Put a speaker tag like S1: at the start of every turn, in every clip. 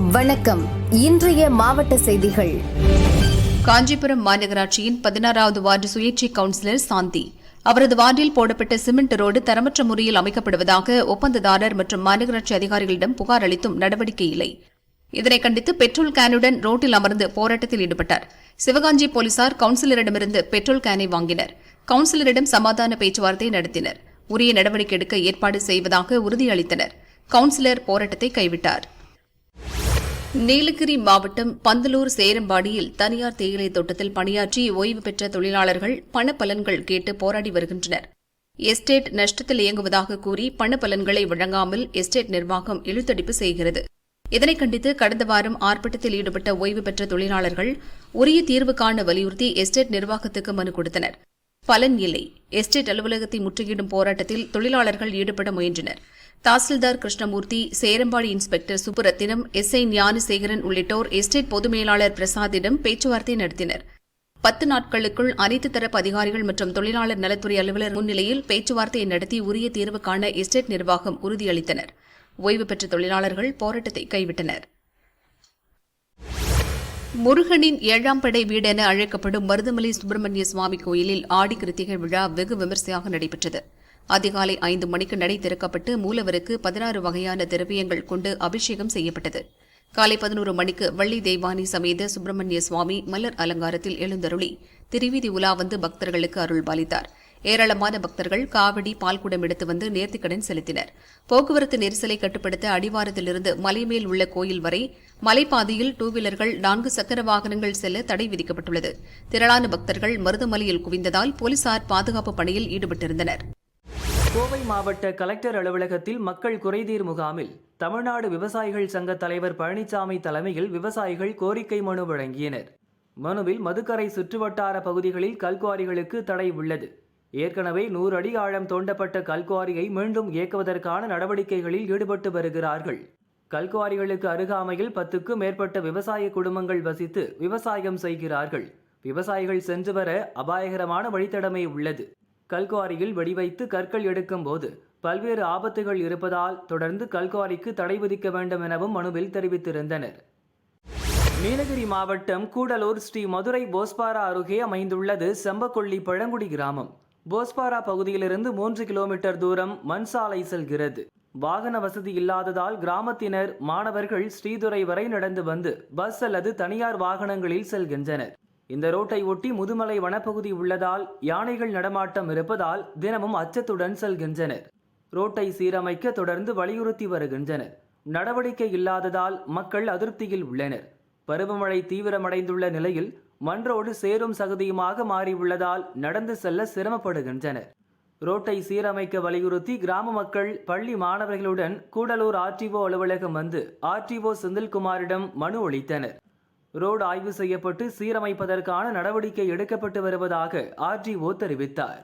S1: வணக்கம். இன்றைய மாவட்ட செய்திகள்.
S2: காஞ்சிபுரம் மாநகராட்சியின் பதினாறாவது வார்டு சுயேட்சை கவுன்சிலர் சாந்தி. அவரது வார்டில் போடப்பட்ட சிமெண்ட் ரோடு தரமற்ற முறையில் அமைக்கப்படுவதாக ஒப்பந்ததாரர் மற்றும் மாநகராட்சி அதிகாரிகளிடம் புகார் அளித்தும் நடவடிக்கை இல்லை. இதனை கண்டித்து பெட்ரோல் கேனுடன் ரோட்டில் அமர்ந்து போராட்டத்தில் ஈடுபட்டார். சிவகாஞ்சி போலீசார் கவுன்சிலரிடமிருந்து பெட்ரோல் கேனை வாங்கினர். கவுன்சிலரிடம் சமாதான பேச்சுவார்த்தை நடத்தினர். உரிய நடவடிக்கை எடுக்க ஏற்பாடு செய்வதாக உறுதியளித்தனர். கவுன்சிலர் போராட்டத்தை கைவிட்டார். நீலகிரி மாவட்டம் பந்தலூர் சேரம்பாடியில் தனியார் தேயிலை தோட்டத்தில் பணியாற்றி ஓய்வு பெற்ற தொழிலாளர்கள் பணப்பலன்கள் கேட்டு போராடி வருகின்றனர். எஸ்டேட் நஷ்டத்தில் இயங்குவதாக கூறி பணப்பலன்களை வழங்காமல் எஸ்டேட் நிர்வாகம் இழுத்தடிப்பு செய்கிறது. இதனை கண்டித்து கடந்த வாரம் ஆர்ப்பாட்டத்தில் ஈடுபட்ட ஓய்வு பெற்ற தொழிலாளர்கள் உரிய தீர்வு காண வலியுறுத்தி எஸ்டேட் நிர்வாகத்துக்கு மனு கொடுத்தனர். பலன் இல்லை. எஸ்டேட் அலுவலகத்தை முற்றுகையிடும் போராட்டத்தில் தொழிலாளர்கள் ஈடுபட முயன்றனர். Tahsildar Krishnamurthy Cherambadi inspector Subburathinam S I Gnanasekaran உள்ளிட்டோர் எஸ்டேட் பொது மேலாளர் பிரசாத்திடம் பேச்சுவார்த்தை நடத்தினர். பத்து நாட்களுக்குள் அனைத்து தரப்பு அதிகாரிகள் மற்றும் தொழிலாளர் நலத்துறை அலுவலர் முன்னிலையில் பேச்சுவார்த்தை நடத்தி உரிய தீர்வு காண எஸ்டேட் நிர்வாகம் உறுதியளித்தனர். ஓய்வு பெற்ற தொழிலாளர்கள் போராட்டத்தை கைவிட்டனர். முருகனின் ஏழாம் படை வீடென அழைக்கப்படும் மருதமலை சுப்பிரமணிய சுவாமி கோயிலில் ஆடி கிருத்திகை விழா வெகு விமரிசையாக நடைபெற்றது. அதிகாலை ஐந்து மணிக்கு நடை திறக்கப்பட்டு மூலவருக்கு பதினாறு வகையான திரவியங்கள் கொண்டு அபிஷேகம் செய்யப்பட்டது. காலை பதினோரு மணிக்கு வள்ளி தெய்வானி சமேத சுப்பிரமணிய சுவாமி மலர் அலங்காரத்தில் எழுந்தருளி திருவீதி உலா வந்து பக்தர்களுக்கு அருள் பாலித்தார் ஏராளமான பக்தர்கள் காவடி பால்குடம் எடுத்து வந்து நேர்த்திக்கடன் செலுத்தினர். போக்குவரத்து நெரிசலை கட்டுப்படுத்த அடிவாரத்திலிருந்து மலைமேல் உள்ள கோயில் வரை மலைப்பாதையில் டூ வீலர்கள் நான்கு சக்கர வாகனங்கள் செல்ல தடை விதிக்கப்பட்டுள்ளது. திரளான பக்தர்கள் மருதமலையில் குவிந்ததால் போலீசார் பாதுகாப்பு பணியில் ஈடுபட்டிருந்தனர்.
S3: கோவை மாவட்ட கலெக்டர் அலுவலகத்தில் மக்கள் குறைதீர் முகாமில் தமிழ்நாடு விவசாயிகள் சங்க தலைவர் பழனிசாமி தலைமையில் விவசாயிகள் கோரிக்கை மனு வழங்கினர். மனுவில் மதுக்கரை சுற்றுவட்டார பகுதிகளில் கல்குவாரிகளுக்கு தடை உள்ளது. ஏற்கனவே நூறு அடி ஆழம் தோண்டப்பட்ட கல்குவாரியை மீண்டும் இயக்குவதற்கான நடவடிக்கைகளில் ஈடுபட்டு வருகிறார்கள். கல்குவாரிகளுக்கு அருகாமையில் பத்துக்கும் மேற்பட்ட விவசாய குடும்பங்கள் வசித்து விவசாயம் செய்கிறார்கள். விவசாயிகள் சென்று வர அபாயகரமான வழித்தடமே உள்ளது. கல்குவாரியில் வெடிவைத்து கற்கள் எடுக்கும் போது பல்வேறு ஆபத்துகள் இருப்பதால் தொடர்ந்து கல்குவாரிக்கு தடை விதிக்க வேண்டும் எனவும் மனுவில் தெரிவித்திருந்தனர். நீலகிரி மாவட்டம் கூடலூர் ஸ்ரீ மதுரை போஸ்பாரா அருகே அமைந்துள்ளது செம்பக்கொள்ளி பழங்குடி கிராமம். போஸ்பாரா பகுதியிலிருந்து மூன்று கிலோமீட்டர் தூரம் மண் சாலை செல்கிறது. வாகன வசதி இல்லாததால் கிராமத்தினர் மாணவர்கள் ஸ்ரீதுரை வரை நடந்து வந்து பஸ் அல்லது தனியார் வாகனங்களில் செல்கின்றனர். இந்த ரோட்டை ஒட்டி முதுமலை வனப்பகுதி உள்ளதால் யானைகள் நடமாட்டம் இருப்பதால் தினமும் அச்சத்துடன் செல்கின்றனர். ரோட்டை சீரமைக்க தொடர்ந்து வலியுறுத்தி வருகின்றனர். நடவடிக்கை இல்லாததால் மக்கள் அதிருப்தியில் உள்ளனர். பருவமழை தீவிரமடைந்துள்ள நிலையில் மன்றோடு சேரும் சகதியுமாக மாறியுள்ளதால் நடந்து செல்ல சிரமப்படுகின்றனர். ரோட்டை சீரமைக்க வலியுறுத்தி கிராம மக்கள் பள்ளி மாணவர்களுடன் கூடலூர் ஆர்டிஓ அலுவலகம் வந்து ஆர்டிஓ செந்தில்குமாரிடம் மனு அளித்தனர். ரோடு ஆய்வு செய்யப்பட்டு சீரமைப்பதற்கான நடவடிக்கை எடுக்கப்பட்டு வருவதாக ஆர்டிஓ தெரிவித்தார்.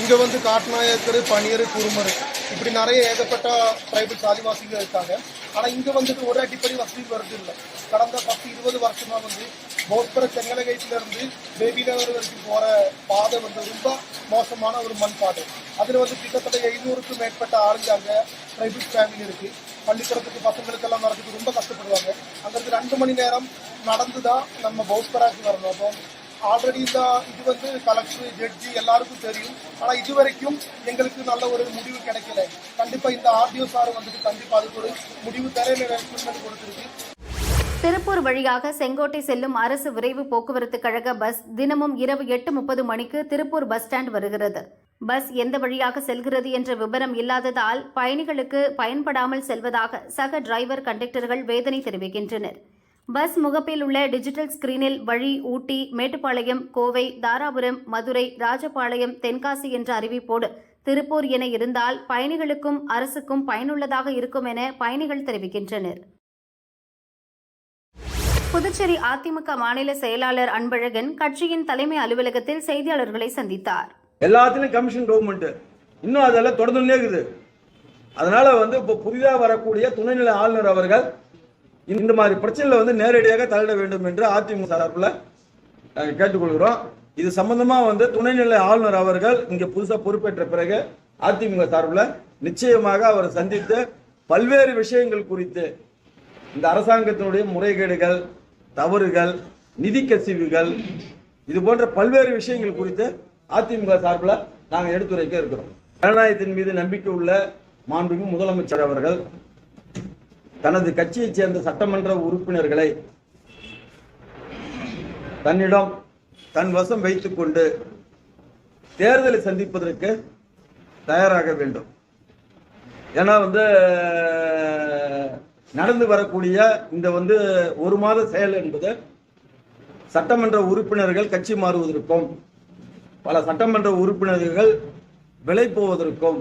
S4: இங்க வந்து காட்டுநாயக்கர் பனியர் குருமர் இப்படி நிறைய ஏகப்பட்ட பிரைவேட் ஆதிவாசிகள் இருக்காங்க. ஆனா இங்க வந்துட்டு ஒரு அடிப்படை வசதி வருது இல்லை. கடந்த பத்து இருபது வருஷமா வந்து போஸ்பர செங்கலகைட்டில இருந்து பேபி நகர் வரைக்கும் போற பாதை வந்து ரொம்ப மோசமான ஒரு மண் பாதை அதுல வந்து கிட்டத்தட்ட எழுநூறுக்கும் மேற்பட்ட ஆளுங்க அங்க பிரைவேட் ஃபேமிலி இருக்கு. பள்ளிக்கூடத்துக்கு பசங்களுக்கெல்லாம் வரதுக்கு ரொம்ப கஷ்டப்படுவாங்க. அங்கிருந்து ரெண்டு மணி நேரம் நடந்துதான் நம்ம பௌஸ்பராக்கு வரணும். அப்போ ஆல்ரெடி இந்த இது வந்து கலெக்டர் ஜட்ஜி எல்லாருக்கும் தெரியும். ஆனா இது வரைக்கும் எங்களுக்கு நல்ல ஒரு முடிவு கிடைக்கல. கண்டிப்பா இந்த ஆர்டிஓ சார் வந்துட்டு கண்டிப்பா அதுக்கு ஒரு முடிவு தர ரெக்கமெண்ட் கொடுத்துருக்கு.
S1: திருப்பூர் வழியாக செங்கோட்டை செல்லும் அரசு விரைவு போக்குவரத்து கழக பஸ் தினமும் இரவு எட்டு முப்பது மணிக்கு திருப்பூர் பஸ் ஸ்டாண்ட் வருகிறது. பஸ் எந்த வழியாக செல்கிறது என்ற விவரம் இல்லாததால் பயணிகளுக்கு பயன்படாமல் செல்வதாக சக டிரைவர் கண்டக்டர்கள் வேதனை தெரிவிக்கின்றனர். பஸ் முகப்பில் உள்ள டிஜிட்டல் ஸ்கிரீனில் வழி ஊட்டி மேட்டுப்பாளையம் கோவை தாராபுரம் மதுரை ராஜபாளையம் தென்காசி என்ற அறிவிப்போடு திருப்பூர் என இருந்தால் பயணிகளுக்கும் அரசுக்கும் பயனுள்ளதாக இருக்கும் என பயணிகள் தெரிவிக்கின்றனர். புதுச்சேரி அதிமுக மாநில செயலாளர் அன்பழகன் கட்சியின் தலைமை அலுவலகத்தில் செய்தியாளர்களை சந்தித்தார்.
S5: எல்லாத்துலேயும் கமிஷன் கவர்மெண்ட் இன்னும் அதெல்லாம் தொடர்ந்துனே இருக்குது. அதனால வந்து இப்போ புதிதாக வரக்கூடிய துணைநிலை ஆளுநர் அவர்கள் இந்த மாதிரி பிரச்சனையில் வந்து நேரடியாக தலையிட வேண்டும் என்று அதிமுக சார்பில் நாங்கள் கேட்டுக்கொள்கிறோம். இது சம்பந்தமாக வந்து துணைநிலை ஆளுநர் அவர்கள் இங்கே புதுசாக பொறுப்பேற்ற பிறகு அதிமுக சார்பில் நிச்சயமாக அவரை சந்தித்து பல்வேறு விஷயங்கள் குறித்து இந்த அரசாங்கத்தினுடைய முறைகேடுகள் தவறுகள் நிதி கசிவுகள் இது போன்ற பல்வேறு விஷயங்கள் குறித்து அதிமுக சார்பில் நாங்கள் எடுத்துரைக்க இருக்கிறோம். ஜனநாயகத்தின் மீது நம்பிக்கை உள்ள மாண்புமிகு முதலமைச்சர் அவர்கள் தனது கட்சியைச் சேர்ந்த சட்டமன்ற உறுப்பினர்களை தன்னிடம் தன் வசம் வைத்துக்கொண்டு தேர்தலை சந்திப்பதற்கு தயாராக வேண்டும். ஏன்னா வந்து நடந்து வரக்கூடிய இந்த வந்து ஒரு மாத செயல் என்பது சட்டமன்ற உறுப்பினர்கள் கட்சி மாறுவதற்கும் பல சட்டமன்ற உறுப்பினர்கள் விலை போவதற்கும்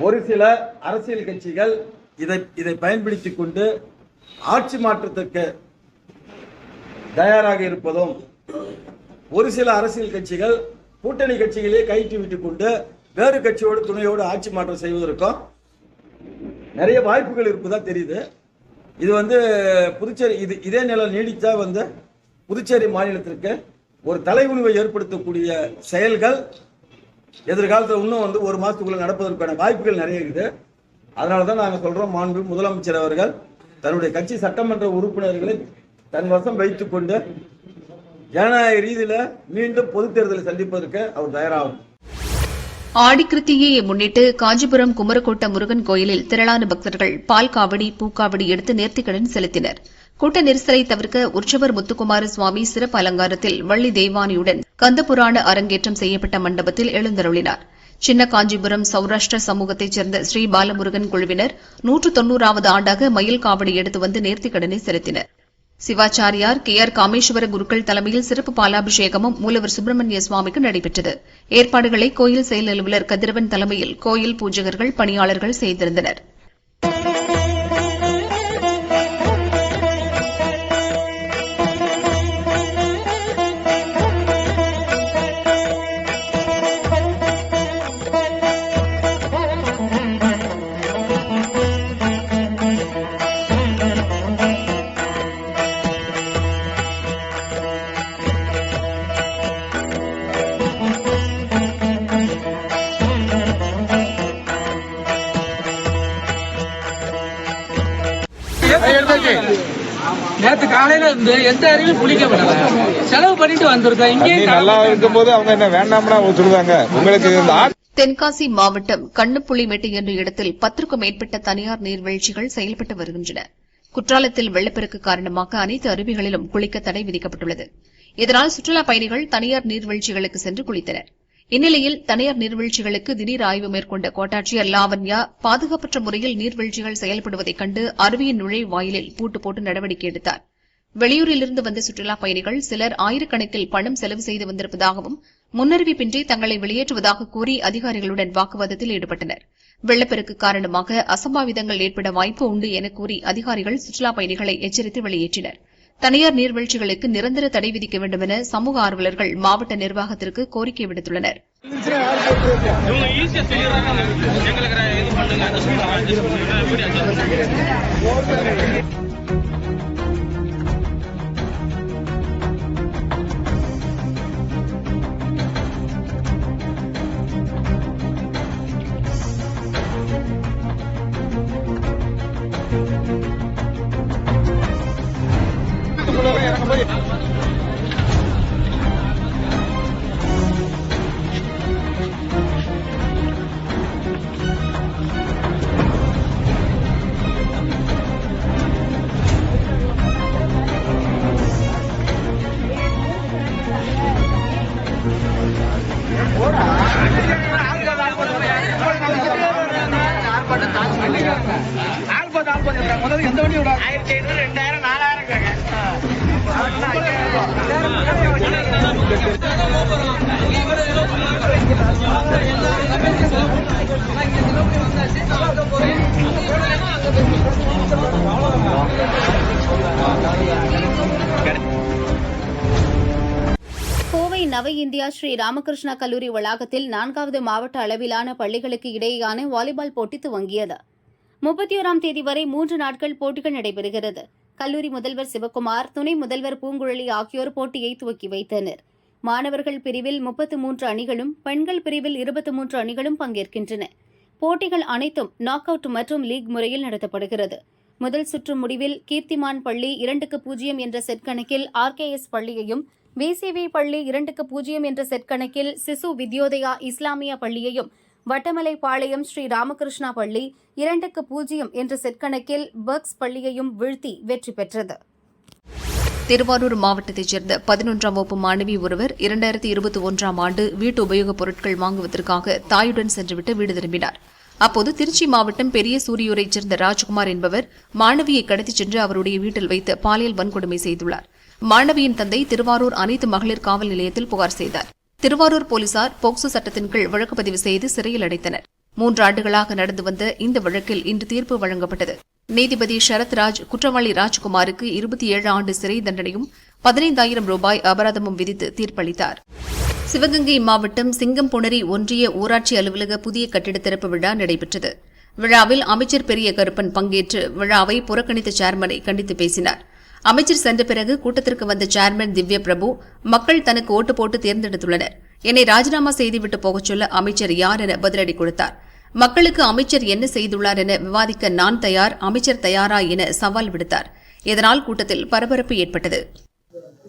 S5: ஒரு சில அரசியல் கட்சிகள் இதை இதை பயன்படுத்திக் கொண்டு ஆட்சி மாற்றத்திற்கு தயாராக இருப்பதும் ஒரு சில அரசியல் கட்சிகள் கூட்டணி கட்சிகளே கைட்டு விட்டுக் கொண்டு வேறு கட்சியோடு துணையோடு ஆட்சி மாற்றம் செய்வதற்கும் நிறைய வாய்ப்புகள் இருப்பதா தெரியுது. இது வந்து புதுச்சேரி இது இதே நிலை நீடித்தா வந்து புதுச்சேரி மாநிலத்திற்கு ஒரு தலைகுனிவை ஏற்படுத்தக்கூடிய செயல்கள் எதிர்காலத்தில் இன்னும் வந்து ஒரு மாதத்துக்குள்ளே நடப்பதற்கான வாய்ப்புகள் நிறைய இருக்குது. அதனால தான் நாங்கள் சொல்கிறோம் மாண்பு முதலமைச்சர் அவர்கள் தன்னுடைய கட்சி சட்டமன்ற உறுப்பினர்களை தன் வசம் வைத்துக்கொண்டு ஜனநாயக ரீதியில் மீண்டும் பொதுத் தேர்தலை சந்திப்பதற்கு அவர் தயாராகும்.
S2: ஆடிக்கிருத்திகையை முன்னிட்டு காஞ்சிபுரம் குமரக்கோட்ட முருகன் கோயிலில் திரளான பக்தர்கள் பால் காவடி பூக்காவடி எடுத்து நேர்த்திக்கடன் செலுத்தினர். கூட்ட நெரிசலை தவிர்க்க உற்சவர் முத்துக்குமார சுவாமி சிறப்பு அலங்காரத்தில் வள்ளி தெய்வானியுடன் கந்தபுராண அரங்கேற்றம் செய்யப்பட்ட மண்டபத்தில் எழுந்தருளினார். சின்ன காஞ்சிபுரம் சௌராஷ்டிர சமூகத்தைச் சேர்ந்த ஸ்ரீ பாலமுருகன் குழுவினர் நூற்று தொன்னூறாவது ஆண்டாக மயில் காவடி எடுத்து வந்து நேர்த்திக்கடனை செலுத்தினர். சிவாச்சாரியார் கே ஆர் காமேஸ்வர குருக்கள் தலைமையில் சிறப்பு பாலாபிஷேகமும் மூலவர் சுப்பிரமணிய சுவாமிக்கு நடைபெற்றது. ஏற்பாடுகளை கோயில் செயல் அலுவலர் கதிரவன் தலைமையில் கோயில் பூஜகர்கள் பணியாளர்கள் செய்திருந்தனர்.
S6: காலையில இருந்து எந்த அறிவும் குளிக்கப்படல செலவு பண்ணிட்டு வந்திருக்கோம் இங்கேயும்
S7: நல்லா இருக்கும்போது அவங்க என்ன வேண்டாம்னா சொல்லுவாங்க. உங்களுக்கு இந்த
S2: தென்காசி மாவட்டம் கண்ணுப்புள்ளிமெட்டு என்ற இடத்தில் பத்திற்கும் மேற்பட்ட தனியார் நீர்வீழ்ச்சிகள் செயல்பட்டு வருகின்றன. குற்றாலத்தில் வெள்ளப்பெருக்கு காரணமாக அனைத்து அருவிகளிலும் குளிக்க தடை விதிக்கப்பட்டுள்ளது. இதனால் சுற்றுலாப் பயணிகள் தனியார் நீர்வீழ்ச்சிகளுக்கு சென்று குளித்தனர். இந்நிலையில் தனியார் நீர்வீழ்ச்சிகளுக்கு திடீர் ஆய்வு மேற்கொண்ட கோட்டாட்சியர் லாவண்யா பாதுகாப்பற்ற முறையில் நீர்வீழ்ச்சிகள் செயல்படுவதைக் கண்டு அருவியின் நுழைவாயிலில் பூட்டு போட்டு நடவடிக்கை எடுத்தார். வெளியூரிலிருந்து வந்த சுற்றுலாப் பயணிகள் சிலர் ஆயிரக்கணக்கில் பணம் செலவு செய்து வந்திருப்பதாகவும் முன்னறிவிப்பின்றி தங்களை வெளியேற்றுவதாக கூறி அதிகாரிகளுடன் வாக்குவாதத்தில் ஈடுபட்டனர். வெள்ளப்பெருக்கு காரணமாக அசம்பாவிதங்கள் ஏற்பட வாய்ப்பு உண்டு என கூறி அதிகாரிகள் சுற்றுலாப் பயணிகளை எச்சரித்து வெளியேற்றினர். தனியார் நீர்வீழ்ச்சிகளுக்கு நிரந்தர தடை விதிக்க வேண்டும் என சமூக ஆர்வலர்கள் மாவட்ட நிர்வாகத்திற்கு கோரிக்கை விடுத்துள்ளனர்.
S1: கோவை நவ இந்தியா ஸ்ரீ ராமகிருஷ்ணா கல்லூரி வளாகத்தில் நான்காவது மாவட்ட அளவிலான பள்ளிகளுக்கு இடையேயான வாலிபால் போட்டி துவங்கியது. முப்பத்தி ஓராம் தேதி வரை மூன்று நாட்கள் போட்டிகள் நடைபெறுகிறது. கல்லூரி முதல்வர் சிவக்குமார் துணை முதல்வர் பூங்குழலி ஆகியோர் போட்டியை துவக்கி வைத்தனர். மாணவர்கள் பிரிவில் முப்பத்து மூன்று அணிகளும் பெண்கள் பிரிவில் இருபத்தி மூன்று அணிகளும் பங்கேற்கின்றன. போட்டிகள் அனைத்தும் நாக் அவுட் மற்றும் லீக் முறையில் நடத்தப்படுகிறது. முதல் சுற்று முடிவில் கீர்த்திமான் பள்ளி இரண்டுக்கு பூஜ்ஜியம் என்ற செட் கணக்கில் ஆர்கேஎஸ் பள்ளியையும் விசிவி பள்ளி இரண்டுக்கு பூஜ்ஜியம் என்ற செட் கணக்கில் சிசு வித்யோதயா இஸ்லாமியா பள்ளியையும் வட்டமலை பாளையம் ஸ்ரீ ராமகிருஷ்ணா பள்ளி இரண்டுக்கு பூஜ்ஜியம் என்ற செட் கணக்கில் பர்க்ஸ் பள்ளியையும் வீழ்த்தி வெற்றி பெற்றது.
S2: திருவாரூர் மாவட்டத்தைச் சேர்ந்த பதினொன்றாம் வகுப்பு மாணவி ஒருவர் இரண்டாயிரத்தி இருபத்தி ஒன்றாம் ஆண்டு வீட்டு உபயோகப் பொருட்கள் வாங்குவதற்காக தாயுடன் சென்றுவிட்டு வீடு திரும்பினார். அப்போது திருச்சி மாவட்டம் பெரிய சூரியூரைச் சேர்ந்த ராஜ்குமார் என்பவர் மாணவியை கடத்திச் சென்று அவருடைய வீட்டில் வைத்து பாலியல் வன்கொடுமை செய்துள்ளார். மாணவியின் தந்தை திருவாரூர் அனைத்து மகளிர் காவல் நிலையத்தில் புகார் செய்தார். திருவாரூர் போலீசார் போக்சோ சட்டத்தின் கீழ் வழக்கு பதிவு செய்து சிறையில் அடைத்தனர். மூன்று ஆண்டுகளாக நடந்து வந்த இந்த வழக்கில் இன்று தீர்ப்பு வழங்கப்பட்டது. நீதிபதி சரத்ராஜ் குற்றவாளி ராஜ்குமாருக்கு இருபத்தி ஏழு ஆண்டு சிறை தண்டனையும் பதினைந்தாயிரம் ரூபாய் அபராதமும் விதித்து தீர்ப்பளித்தார். சிவகங்கை மாவட்டம் சிங்கம்புணரி ஒன்றிய ஊராட்சி அலுவலக புதிய கட்டிட திறப்பு விழா நடைபெற்றது. விழாவில் அமைச்சர் பெரிய கருப்பன் பங்கேற்று விழாவை புறக்கணித்த சேர்மனை கண்டித்து பேசினார். அமைச்சர் சென்ற பிறகு கூட்டத்திற்கு வந்த சேர்மன் திவ்ய பிரபு மக்கள் தனக்கு ஓட்டு போட்டு தேர்ந்தெடுத்துள்ளனர். என்னை ராஜினாமா செய்துவிட்டு போகச் சொல்ல அமைச்சர் யார் என பதிலடி கொடுத்தார். மக்களுக்கு அமைச்சர் என்ன செய்துள்ளார் என விவாதிக்க நான் தயார் அமைச்சர் தயாரா என சவால் விடுத்தார். இதனால் கூட்டத்தில் பரபரப்பு ஏற்பட்டது.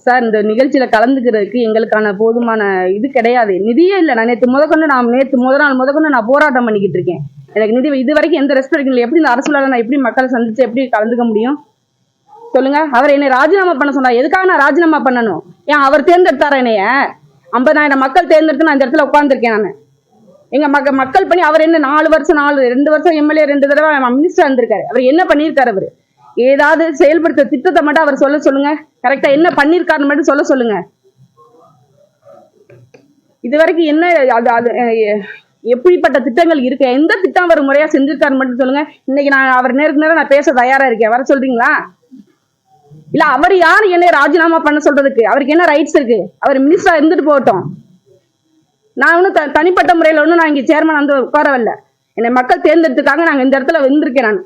S8: சார் இந்த நிகழ்ச்சியில கலந்துக்கிறதுக்கு எங்களுக்கான போதுமான இது கிடையாது. நிதியே இல்லை. நான் நேற்று முதற்கொண்டு நான் நேற்று முத நாள் முதற்கொண்டு நான் போராட்டம் பண்ணிக்கிட்டு இருக்கேன். எனக்கு நிதி இது வரைக்கும் எந்த ரெஸ்பெக்ட் இல்லை எப்படி இந்த அரசுல நான் எப்படி மக்களை சந்திச்சு எப்படி கலந்துக்க முடியும்? சொல்லுங்க. அவர் என்னை ராஜினாமா பண்ண சொன்னார். எதுக்காக நான் ராஜினாமா பண்ணணும்? ஏன் அவர் தேர்ந்தெடுத்தாரா என்னைய? ஐம்பதாயிரம் மக்கள் தேர்ந்தெடுத்து நான் இந்த இடத்துல உட்காந்துருக்கேன் நான். எங்க மக்க மக்கள் பண்ணி அவர் என்ன நாலு வருஷம் நாலு ரெண்டு வருஷம் எம்எல்ஏ ரெண்டு தடவை மினிஸ்டர் இருந்திருக்காரு அவர் என்ன பண்ணியிருக்காரு அவர்? ஏதாவது செயல்படுத்த திட்டத்தை மட்டும் அவர் சொல்ல சொல்லுங்க. கரெக்டா என்ன பண்ணியிருக்காருன்னு மட்டும் சொல்ல சொல்லுங்க. இது வரைக்கும் என்ன அது அது எப்படிப்பட்ட திட்டங்கள் இருக்கு? எந்த திட்டம் அவர் முறையா செஞ்சிருக்காரு மட்டும் சொல்லுங்க. இன்னைக்கு நான் அவர் நேருக்கு நேரம் நான் பேச தயாரா இருக்கேன். வர சொல்றீங்களா? இல்ல அவர் யார்? என்ன ராஜினாமா பண்ண சொல்றதுக்கு? அவருக்கு என்ன ரைட்ஸ் இருக்கு? அவர் மினிஸ்டரா இருந்துட்டு போகட்டும். நான் ஒன்றும் த தனிப்பட்ட முறையில் ஒன்றும் நான் இங்கே சேர்மன் வந்து உட்காரவில்லை. என்னை மக்கள் தேர்ந்தெடுத்துக்காக நாங்கள் இந்த இடத்துல வந்திருக்கேன் நான்.